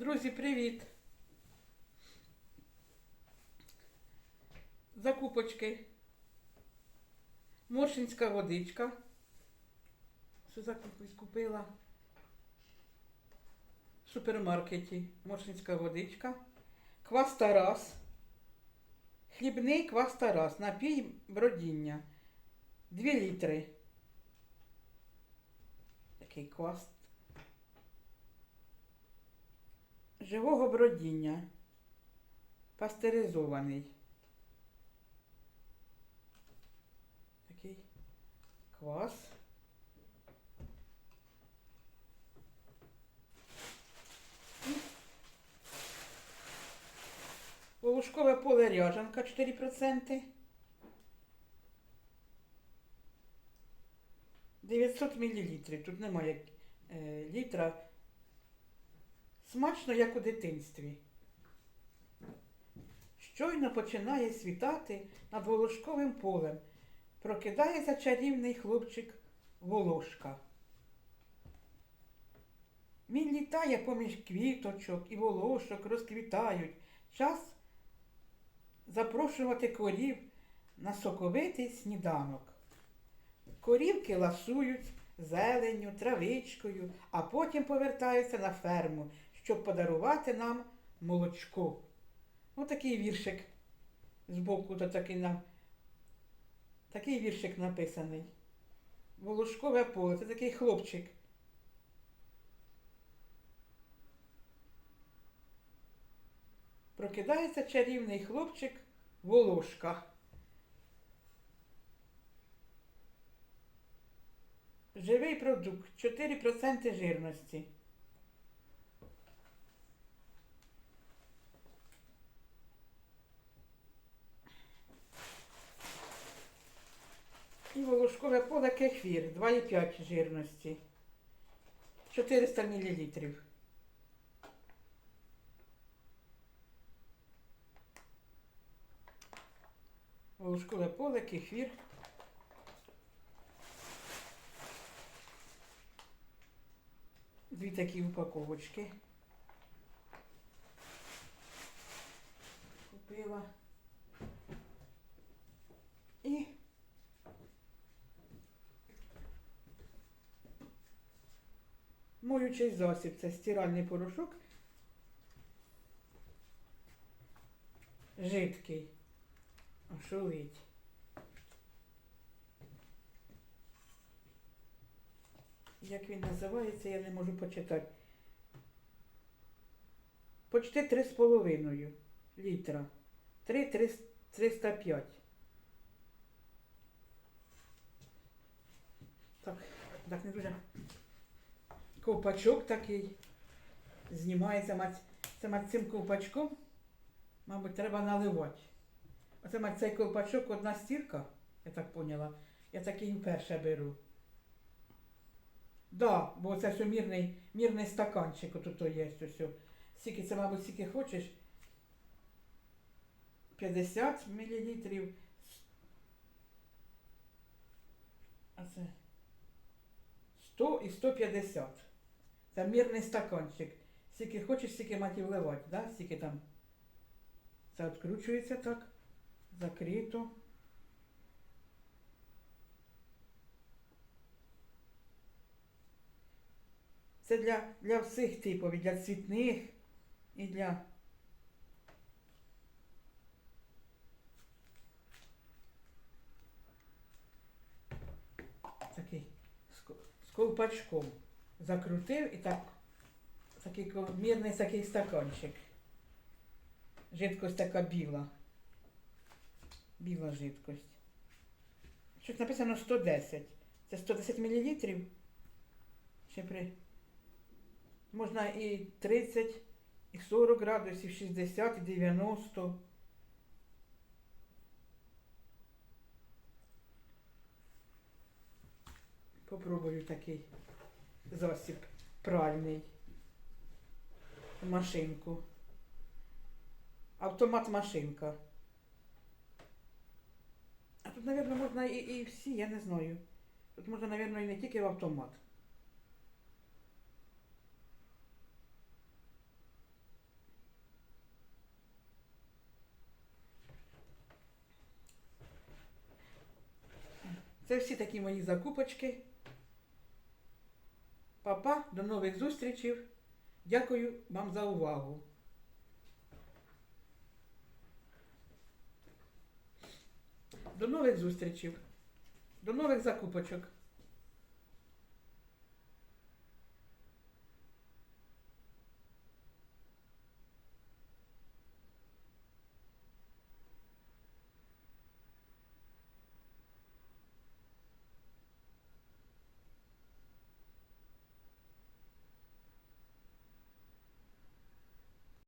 Друзі, привіт! Закупочки. Моршинська водичка. Що закупись купила? В супермаркеті. Моршинська водичка. Квас Тарас. Хлібний квас Тарас. Напій бродіння. 2 літри. Такий квас. Живого бродіння. Пастеризований. Такий квас. І Волошкове поле ряжанка 4%. 900 мл. Тут немає е, літра. Смачно, як у дитинстві. Щойно починає світати над волошковим полем. Прокидається чарівний хлопчик Волошка. Він літає поміж квіточок і волошок розквітають. Час запрошувати корів на соковитий сніданок. Корівки ласують зеленню, травичкою, а потім повертаються на ферму, щоб подарувати нам молочко. Отакий віршик збоку, то такий, на... такий віршик написаний. Волошкове поле, це такий хлопчик. Прокидається чарівний хлопчик Волошка. Живий продукт 4% жирності. І волошкове поле кефір 2,5 жирності. 400 мл. Волошкове поле, кефір. Дві такі упаковочки. Купила. І моючий засіб. Це стиральний порошок. Жидкий. А що лить? Як він називається, я не можу почитати. Почти 3,5 літра. 3 305. Так, так не дуже. Ковпачок такий. Знімається. Це цим ковпачком. Мабуть, треба наливати. Оце мать цей ковпачок одна стірка, я так поняла. Я такий вперше беру. Да, бо це все мірний, мірний стаканчик отут є ось. Скільки це, мабуть, скільки хочеш. 50 мл. А це 100 і 150. Це мірний стаканчик. Скільки хочеш, стільки маті вливати, да? Скільки там. Це відкручується так. Закрито. Це для, для всіх типів, і для цвітних, і для. Такий з ковпачком. Закрутив і так. Такий ко- мірний такий стаканчик. Жидкость така біла. Біла жидкость. Щось написано 110. Це 110 мл. Ще при. Можна і 30, і 40 градусів, 60, і 90. Попробую такий засіб пральний, машинку. Автомат машинка. А тут, мабуть, можна і, і всі, я не знаю. Тут можна, мабуть, і не тільки в автомат. Це всі такі мої закупочки. Папа, до нових зустрічей. Дякую вам за увагу. До нових зустрічей. До нових закупочок.